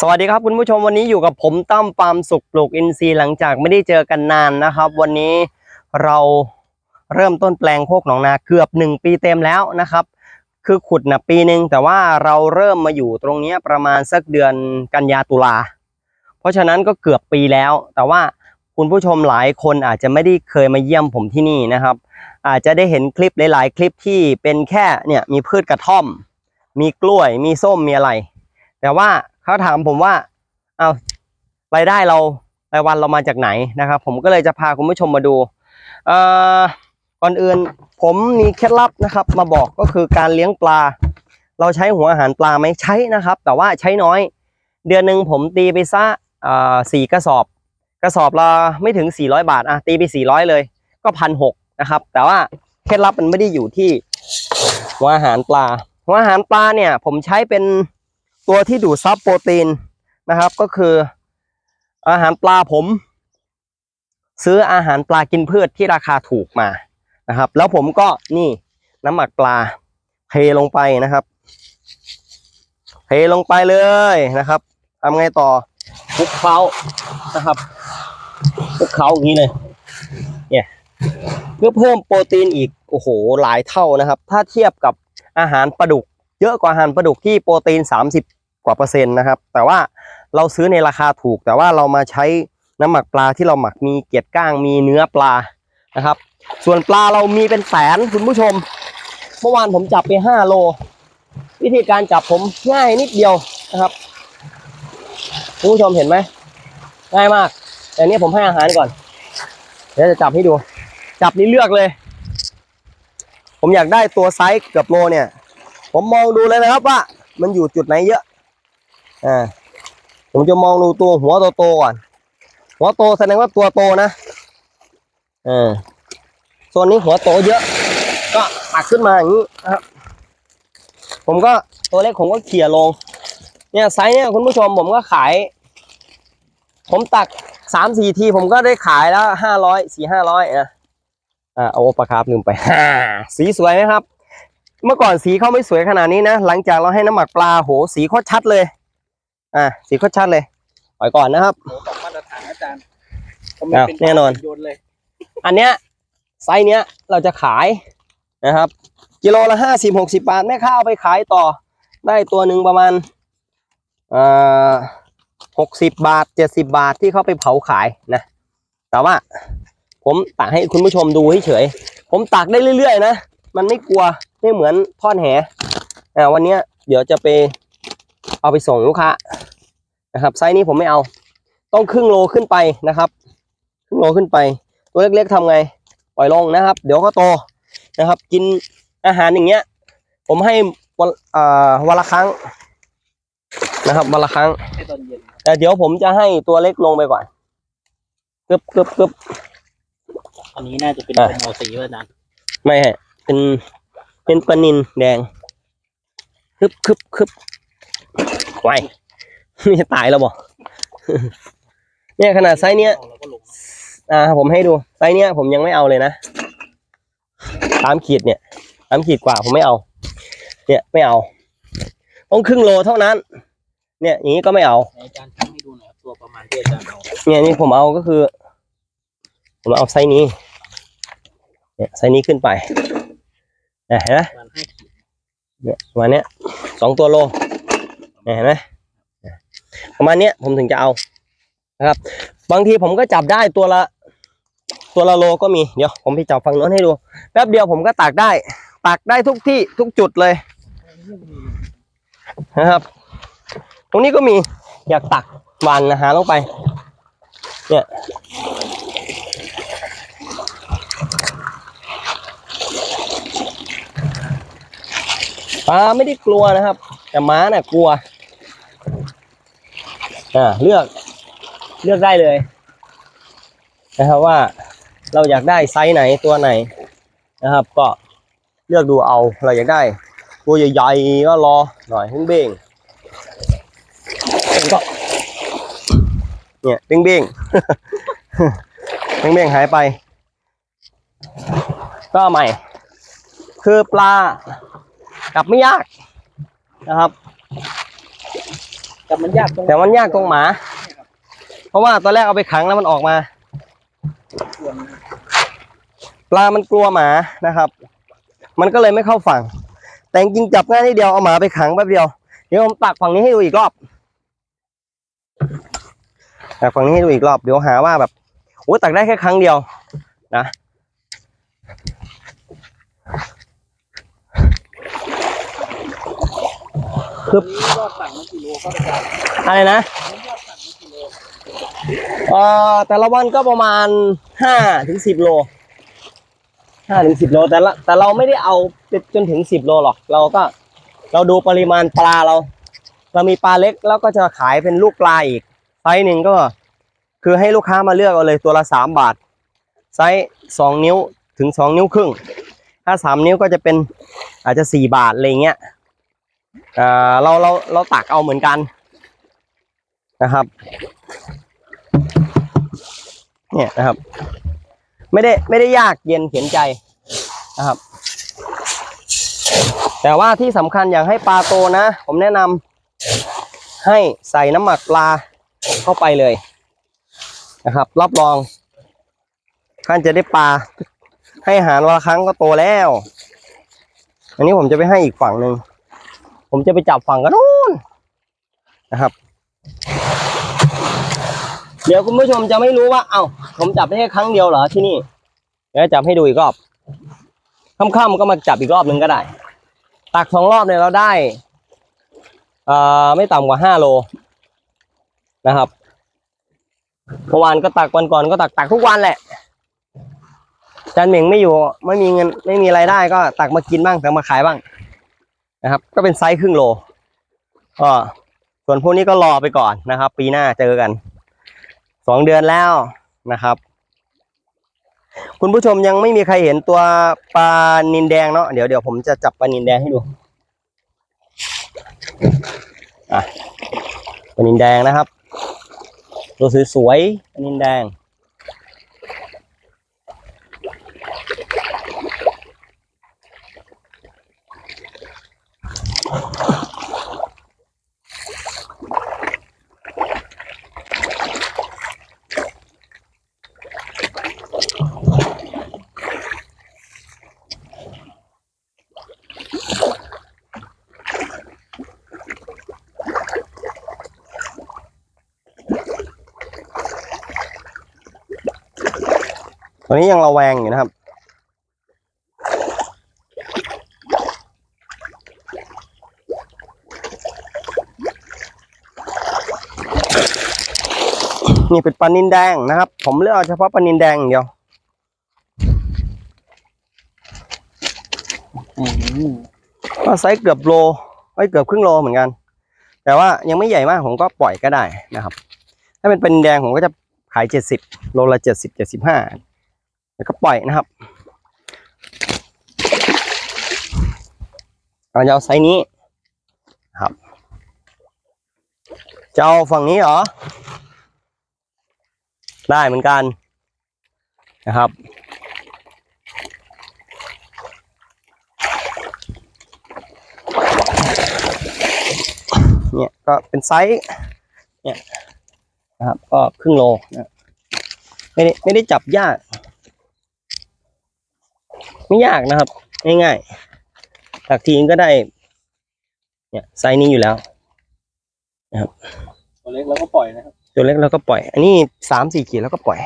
สวัสดีครับคุณผู้ชมวันนี้อยู่กับผมตั้มปามสุขปลูกอินทรีย์หลังจากไม่ได้เจอกันนานนะครับ วันนี้เราเริ่มต้นแปลงโคกหนองนาเกือบหนึ่งปีเต็มแล้วนะครับ คือขุดนะปีหนึ่งแต่ว่าเราเริ่มมาอยู่ตรงนี้ประมาณสักเดือนกันยาตุลาเพราะฉะนั้นก็เกือบปีแล้ว แต่ว่าคุณผู้ชมหลายคนอาจจะไม่ได้เคยมาเยี่ยมผมที่นี่นะครับ อาจจะได้เห็นคลิปหลาย ๆ คลิปที่เป็นแค่เนี่ยมีพืชกระท่อม มีกล้วยมีส้มมีอะไร แต่ว่า เขาถามผมว่า เอารายได้เรารายวันเรามาจากไหนนะครับ ผมก็เลยจะพาคุณผู้ชมมาดูเอ่อก่อนอื่นผมมีเคล็ดลับนะครับ มาบอกก็คือการเลี้ยงปลา เราใช้หัวอาหารปลาไหมใช้นะครับ แต่ว่าใช้น้อย เดือนหนึ่งผมตีไปซะเอ่อสี่กระสอบ กระสอบละไม่ถึง 400 บาทอะตีไป 400 เลย ก็พันหกนะครับ แต่ว่าเคล็ดลับมันไม่ได้อยู่ที่หัวอาหารปลาหัวอาหารปลาเนี่ย ผมใช้เป็น ตัวที่ดูดซับโปรตีนนะครับ ก็คืออาหารปลาผม ซื้ออาหารปลากินพืชที่ราคาถูกมานะครับ แล้วผมก็นี่น้ำหมักปลาเทลงไปนะครับเทลงไปเลยนะครับทำไงต่อคลุกเคล้านะครับคลุกเคล้าอย่างนี้เลยเนี่ยเพื่อเพิ่มโปรตีนอีกโอ้โหหลายเท่านะครับ ถ้าเทียบกับอาหารปลาดุก เยอะกว่าอาหารปลาดุกที่โปรตีน 30 กว่าเปอร์เซ็นต์นะครับ แต่ว่าเราซื้อในราคาถูก แต่ว่าเรามาใช้น้ำหมักปลาที่เราหมักมีเกล็ดก้างมีเนื้อปลานะครับ ส่วนปลาเรามีเป็นแสนคุณผู้ชม เมื่อวานผมจับไป5โล วิธีการจับผมง่ายนิดเดียวนะครับคุณผู้ชมเห็นไหมง่ายมาก แต่เนี้ผมให้อาหารก่อน เดี๋ยวจะจับให้ดู จับนี่เลือกเลย ผมอยากได้ตัวไซส์เกือบโลเนี่ย ผมมองดูเลยนะครับว่า มันอยู่จุดไหนเยอะอ่าผมจะมองดูตัวหัวโตๆก่อน หัวโตแสดงว่าตัวโตนะเออส่วนนี้หัวโตเยอะ ก็ตักขึ้นมาอย่างนี้นะครับ ผมก็ตัวเล็กผมก็เขี่ยลง เนี่ยไซส์เนี่ยคุณผู้ชมผมก็ขาย ผมตักสามสี่ทีผมก็ได้ขายแล้วห้าร้อยสี่ห้าร้อยนะอ่าเอาปลาคาร์ฟลืมไปสีสวยไหมครับ เมื่อก่อนสีเขาไม่สวยขนาดนี้นะ หลังจากเราให้น้ำหมักปลาโหสีโคตรชัดเลย อ่าสีโคตรชัดเลยปล่อยก่อนนะครับโหตกมาตรฐานอาจารย์อ้าวแน่นอนโยนเลยอันเนี้ยไซส์เนี้ยเราจะขายนะครับ กิโลละห้าสิบหกสิบาทแม่ค้าเอาไปขายต่อ ได้ตัวหนึ่งประมาณเอ่อหกสิบบาทเจ็ดสิบาทที่เขาไปเผาขายนะ แต่ว่าผมตักให้คุณผู้ชมดูเฉยๆผมตักได้เรื่อยๆนะ มันไม่กลัวไม่เหมือนทอดแหอ่าวันเนี้ยเดี๋ยวจะไปเอาไปส่งลูกค้านะครับไซส์นี้ผมไม่เอา ต้องครึ่งโลขึ้นไปนะครับ ครึ่งโลขึ้นไป ตัวเล็กๆทำไงปล่อยลงนะครับ เดี๋ยวก็โตนะครับ กินอาหารอย่างเงี้ย ผมให้วันอ่าวันละครั้งนะครับวันละครั้งให้ตอนเย็นแต่เดี๋ยวผมจะให้ตัวเล็กลงไปก่อนกึบกึบกึบอันนี้น่าจะเป็นอะโมสีว่าอาจารย์ไม่ฮะ เป็นเป็นปลานินแดงคึบคึบคึบไว้ไม่จะตายแล้วบ่เนี่ยขนาดไซส์เนี้ยเอาแล้วก็ลงอ่าผมให้ดูไซส์เนี้ยผมยังไม่เอาเลยนะสามขีดเนี่ยสามขีดกว่าผมไม่เอา เนี่ยไม่เอาต้องครึ่งโลเท่านั้น เนี่ย อย่างนี้ก็ไม่เอาไหนอาจารย์ทำให้ดูหน่อยครับตัวประมาณที่อาจารย์เอาเนี่ยนี่ผมเอาก็คือ ผมเอาไซส์นี้ เนี่ยไซส์นี้ขึ้นไปเเห็นไหมมาเนี่ยประมาณเนี้ยสองตัวโลเห็นไหมประมาณเนี้ยผมถึงจะเอานะครับ บางทีผมก็จับได้ตัวละ ตัวละโลก็มีเดี๋ยวผมไปจับฝั่งโน้นให้ดูแป๊บเดียวผมก็ตักได้ตักได้ทุกที่ทุกจุดเลยนะครับ ตรงนี้ก็มีอยากตักวานอาหาลงไป เนี่ย ลาไม่ได้กลัวนะครับ แต่ม้าน่ะกลัวอ่าเลือกเลือกได้เลยนะครับว่าเราอยากได้ไซส์ไหนตัวไหนนะครับ ก็เลือกดูเอาเราอยากได้ ตัวใหญ่ๆก็รอหน่อยเบ้งก็เนี่ยเบ้งๆเบ้งหายไป ก็ใหม่ คือปลา จับไม่ยากนะครับ แต่มันยากตรงแต่มันยากตรงหมา เพราะว่าตอนแรกเอาไปขังแล้วมันออกมาส่วนปลามันกลัวหมานะครับ มันก็เลยไม่เข้าฝั่ง แต่จริงๆจับง่ายนิดเดียวเอาหมาไปขังแป๊บเดียว เดี๋ยวผมตักฝั่งนี้ให้ดูอีกรอบตักฝั่งนี้ให้ดูอีกรอบ เดี๋ยวหาว่าแบบโอ้ยตักได้แค่ครั้งเดียวนะ คือยอดสั่งมันกิโลก็อะไรนะยอดสั่งมันกิโลเอ่อแต่ละวันก็ประมาณห้าถึงสิบโลห้าถึงสิบโลแต่ละแต่เราไม่ได้เอาไปจนถึงสิบโลหรอก เราก็เราดูปริมาณปลาเรา เรามีปลาเล็กแล้วก็จะขายเป็นลูกปลาอีกไซส์หนึ่งก็ คือให้ลูกค้ามาเลือกเอาเลยตัวละสามบาท ไซส์สองนิ้วถึงสองนิ้วครึ่ง ถ้าสามนิ้วก็จะเป็นอาจจะสี่บาทอะไรเงี้ย เอ่อเราเราเราตักเอาเหมือนกันนะครับ เนี่ยนะครับ ไม่ได้ไม่ได้ยากเย็นเขียนใจนะครับ แต่ว่าที่สำคัญอยากให้ปลาโตนะ ผมแนะนำให้ใส่น้ำหมักปลาเข้าไปเลยนะครับ รับรองท่านจะได้ปลา ให้อาหารวันละครั้งก็โตแล้ว อันนี้ผมจะไปให้อีกฝั่งหนึ่ง ผมจะไปจับฝั่งกันนู้นนะครับ เดี๋ยวคุณผู้ชมจะไม่รู้ว่า เอ้าผมจับได้แค่ครั้งเดียวเหรอที่นี่เดี๋ยวจับให้ดูอีกรอบค่ำๆก็มาจับอีกรอบหนึ่งก็ได้ ตักสองรอบเนี่ยเราได้เอ่อไม่ต่ำกว่าห้าโลนะครับเมื่อวานก็ตักวันก่อนก็ตักตักทุกวันแหละจันเหม่งไม่อยู่ ไม่มีเงินไม่มีรายได้ก็ตักมากินบ้างตักมาขายบ้าง นะครับ ก็เป็นไซส์ครึ่งโลก็ส่วนพวกนี้ก็รอไปก่อนนะครับ ปีหน้าเจอกันสองเดือนแล้วนะครับ คุณผู้ชมยังไม่มีใครเห็นตัวปลานินแดงเนาะเดี๋ยวเดี๋ยวผมจะจับปลานินแดงให้ดูปลานินแดงนะครับ ตัวสวยๆปลานินแดง ตอนนี้ยังระแวงอยู่นะครับ นี่เป็นปลานินแดงนะครับ ผมเลือกเอาเฉพาะปลานินแดงอย่างเดียวอืมก็ไซส์เกือบโลไอ้ยเกือบครึ่งโลเหมือนกัน แต่ว่ายังไม่ใหญ่มากผมก็ปล่อยก็ได้นะครับ ถ้าเป็นปลานินแดงผมก็จะขายเจ็ดสิบโลละเจ็ดสิบเจ็ดสิบห้าแล้วก็ปล่อยนะครับเราจะเอาไซส์นี้ครับจะเอาฝั่งนี้เหรอ ได้เหมือนกันนะครับ เนี่ยก็เป็นไซส์เนี่ยนะครับก็ครึ่งโลนะไม่ได้ไม่ได้จับยาก ไม่ยากนะครับ ง่ายๆตักทีนก็ได้ เนี่ยไซส์นี้อยู่แล้วนะครับตัวเล็กเราก็ปล่อยนะครับ ตัวเล็กเราก็ปล่อย อันนี้สามสี่ขีดแล้วก็ปล่อย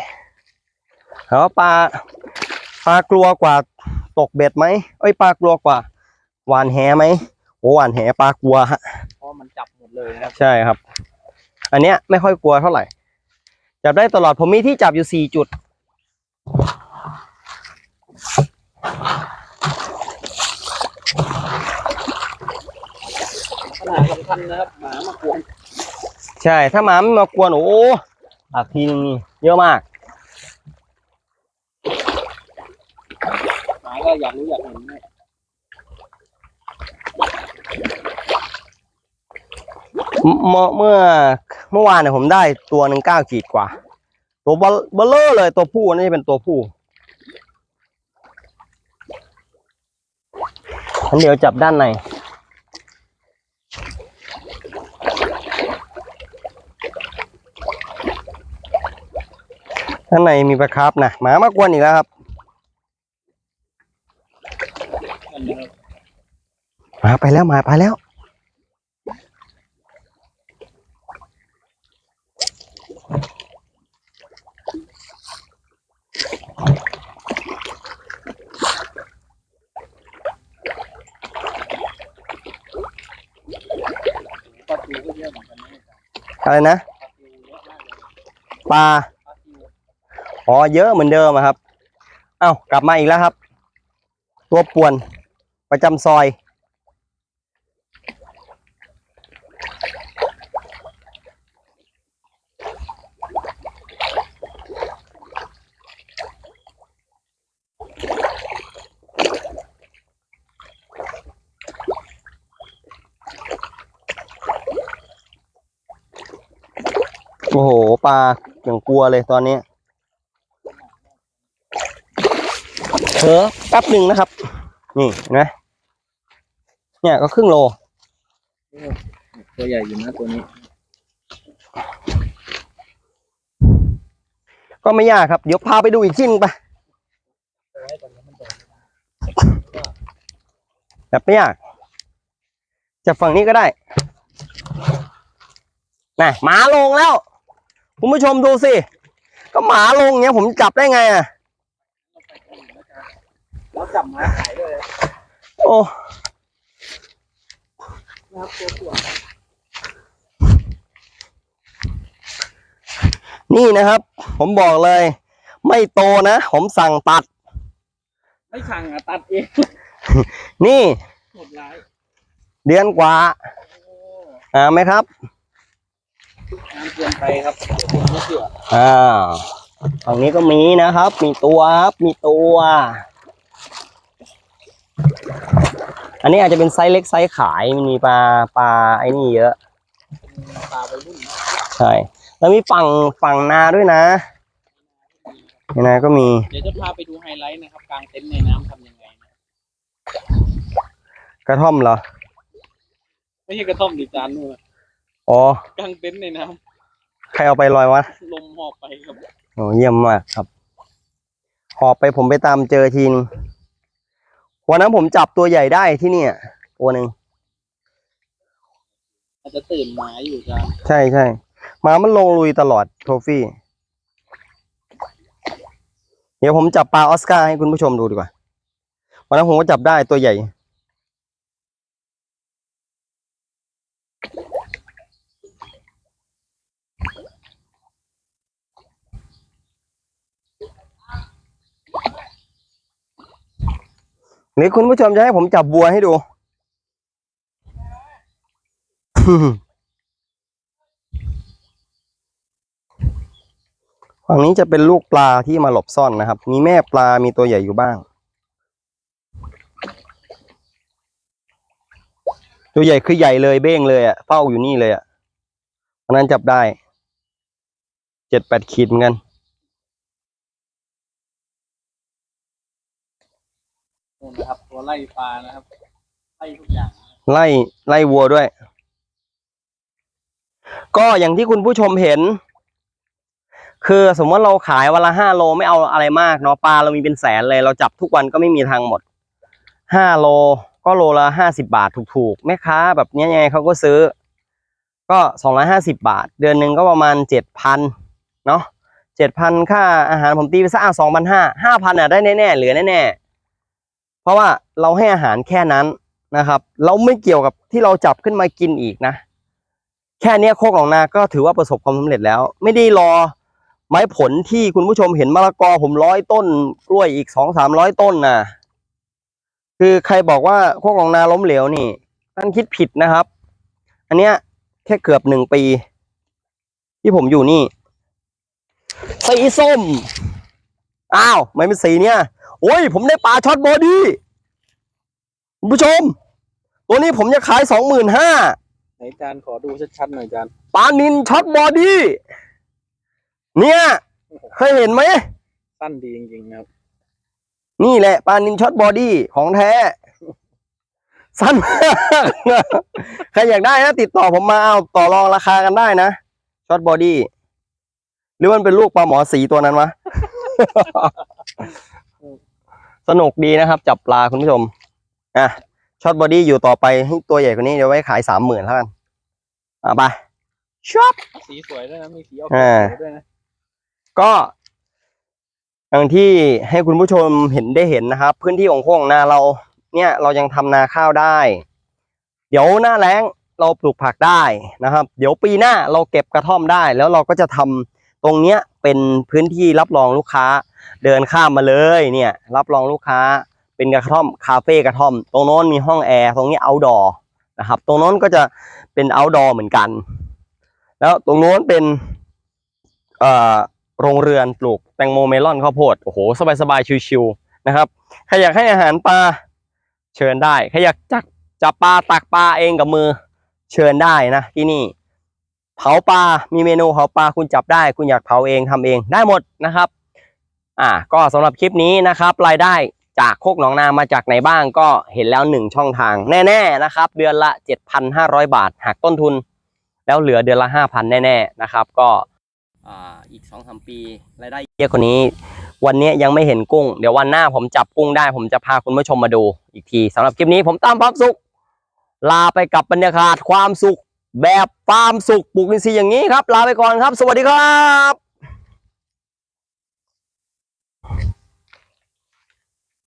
ถามว่าปลาปลากลัวกว่าตกเบ็ดไหมเอ้ยปลากลัวกว่า หวานแหไหมโอ้หวานแหปลากลัวฮะเพราะมันจับหมดเลยนะครับใช่ครับ อันเนี้ยไม่ค่อยกลัวเท่าไหร่ จับได้ตลอดผมมีที่จับอยู่สี่จุดขนาดสำคัญนะครับหมามากวน ใช่ถ้าหมาไม่มากวนโอ้โหตักทีนึงนี่เยอะมากหมาก็อยากรู้อยากเห็นเนี่ยเมื่อเมื่อเมื่อวานเนี่ยผมได้ตัวหนึ่งเก้าขีดกว่า ตัวเบลเบลเลอร์เลยตัวผู้น่เป็นตัวผู้อันเดี๋ยวจับด้านใน ข้างในมีปลาคาร์ฟนะหมามากวนอีกแล้วครับมาไปแล้วมาไปแล้วอะไรนะปลา อ๋อเยอะเหมือนเดิมอะครับ เอ้ากลับมาอีกแล้วครับ ตัวป่วนประจำซอย โอ้โห ปลาอย่างกลัวเลยตอนนี้ เผลอแป๊บหนึ่งนะครับ นี่เห็นไหมเนี่ยก็ครึ่งโล ตัวใหญ่อยู่นะตัวนี้ ก็ไม่ยากครับ เดี๋ยวพาไปดูอีกที่หนึงไปแบบไม่ยากจากฝั่งนี้ก็ได้น่ะหมาลงแล้ว คุณผู้ชมดูสิ ก็หมาลงเงี้ยผมจับได้ไงอะ เราจับหมาขายด้วยโอ้นะครับตัวตัวนี่นะครับ ผมบอกเลย ไม่โตนะ ผมสั่งตัด ไม่ช่างอะตัดเองนี่โหดร้ายเดือนกว่าโอ้อ่าไหมครับน้ำเกินไปครับเดี๋ยวผมไม่เชื่ออ่าฝั่งนี้ก็มีนะครับ มีตัวครับ มีตัว อันนี้อาจจะเป็นไซส์เล็กไซส์ขายมันมีปลาปลาไอ้นี่เยอะปลาไปรุ่นนะใช่แล้วมีฝั่งฝั่งนาด้วยนะในนาก็มี เดี๋ยวจะพาไปดูไฮไลท์นะครับกลางเต็นท์ในน้ำทำยังไงนะกระท่อมเหรอ ไม่ใช่กระท่อมดิจานนู่นนะอ๋อกลางเต็นท์ในน้ใครเอาไปลอยวะำลมหอบไปครับโอ้เยี่ยมมากครับ หอบไปผมไปตามเจอทีนง วันนั้นผมจับตัวใหญ่ได้ที่เนี่ยตัวหนึ่งอาจจะตื่นหมาอยู่จานใช่ใช่หมามันลงลุยตลอดโทฟี่ เดี๋ยวผมจับปลาออสการ์ให้คุณผู้ชมดูดีกว่าวันนั้นผมก็จับได้ตัวใหญ่ หรือคุณผู้ชมจะให้ผมจับบัวให้ดู ฝั่งนี้จะเป็นลูกปลาที่มาหลบซ่อนนะครับ มีแม่ปลา มีตัวใหญ่อยู่บ้าง ตัวใหญ่คือใหญ่เลยเบ้งเลยอะ่ะเฝ้าอยู่นี่เลยอะ่ะวันนั้นจับได้ เจ็ดแปดขีดเหมือนกัน นู่นนะครับ ตัวไล่ปลานะครับไล่ทุกอย่างไล่ไล่วัวด้วย ก็อย่างที่คุณผู้ชมเห็น คือสมมติเราขายวันละห้าโลไม่เอาอะไรมากเนาะปลาเรามีเป็นแสนเลยเราจับทุกวันก็ไม่มีทางหมดห้าโลก็โลละห้าสิบาทถูกๆแม่ค้าแบบนี้ยยังไงเขาก็ซื้อ ก็สองร้อยห้าสิบาท เดือนหนึ่งก็ประมาณเจ็ดพันเนาะเจ็ดพันค่าอาหารผมตีไปสักสองพันห้าห้าพันอะได้แน่ๆเหลือแน่ๆ เพราะว่าเราให้อาหารแค่นั้นนะครับ เราไม่เกี่ยวกับที่เราจับขึ้นมากินอีกนะ แค่นี้โคกหนองนาก็ถือว่าประสบความสำเร็จแล้ว ไม่ได้รอไม้ผลที่คุณผู้ชมเห็นมะละกอผมร้อยต้น กล้วยอีกสองสามร้อยต้นนะคือใครบอกว่าโคกหนองนาล้มเหลวนี่ท่านคิดผิดนะครับ อันเนี้ยแค่เกือบหนึ่งปี ที่ผมอยู่นี่สีส้มอ้าวไม่เป็นสีเนี้ย โอ้ย ผมได้ปลาช็อตบอดี้คุณผู้ชม ตัวนี้ผมจะขายสองหมื่นห้าไหนจานขอดูชัดๆหน่อยจานปลานินช็อตบอดี้เนี่ยเคยเห็นไหมสั้นดีจริงๆนะครับ นี่แหละปลานินช็อตบอดี้ของแท้ สั้นมากใครอยากได้นะติดต่อผมมาเอาต่อรองราคากันได้นะช็อตบอดี้หรือมันเป็นลูกปลาหมอสีตัวนั้นวะ สนุกดีนะครับ จับปลาคุณผู้ชม อะช็อตบอดี้อยู่ต่อไปให้ตัวใหญ่กว่านี้เดี๋ยวไว้ขายสามหมื่นแล้วกันอะไปช็อตสีสวยด้วยนะมีสีออกอ่าเขียวด้วยนะก็อย่างที่ให้คุณผู้ชมเห็นได้เห็นนะครับ พื้นที่ของโค้งนาเรา เนี่ยเรายังทำนาข้าวได้ เดี๋ยวหน้าแล้งเราปลูกผักได้นะครับ เดี๋ยวปีหน้าเราเก็บกระท่อมได้ แล้วเราก็จะทำตรงเนี้ยเป็นพื้นที่รับรองลูกค้า เดินข้ามมาเลยเนี่ย รับรองลูกค้าเป็นกระท่อมคาเฟ่กระท่อม ตรงโน้นมีห้องแอร์ตรงนี้เอาดอนะครับ ตรงโน้นก็จะเป็นเอาดอเหมือนกัน แล้วตรงโน้นเป็นเอ่อโรงเรือนปลูกแตงโมเมลอนข้าวโพดโอ้โหสบายๆชิวๆนะครับใครอยากให้อาหารปลาเชิญได้ใครอยากจับจับปลาตักปลาเองกับมือเชิญได้นะที่นี่ เผาปลามีเมนูเผาปลาคุณจับได้ คุณอยากเผาเองทำเองได้หมดนะครับ อ่าก็สำหรับคลิปนี้นะครับ รายได้จากโคกหนองนามาจากไหนบ้างก็เห็นแล้วหนึ่งช่องทาง แน่ๆนะครับ เดือนละ 7,500 บาทหักต้นทุน แล้วเหลือเดือนละ 5,000 แน่ๆนะครับ ก็อ่าอีกสองสามปีรายได้เยอะกว่านี้ วันนี้ยังไม่เห็นกุ้ง เดี๋ยววันหน้าผมจับกุ้งได้ ผมจะพาคุณผู้ชมมาดูอีกทีสำหรับคลิปนี้ผมตามความสุข ลาไปกับบรรยากาศความสุข แบบฟาร์มสุขปลูกอินทรีย์อย่างนี้ครับ ลาไปก่อนครับ สวัสดีครับ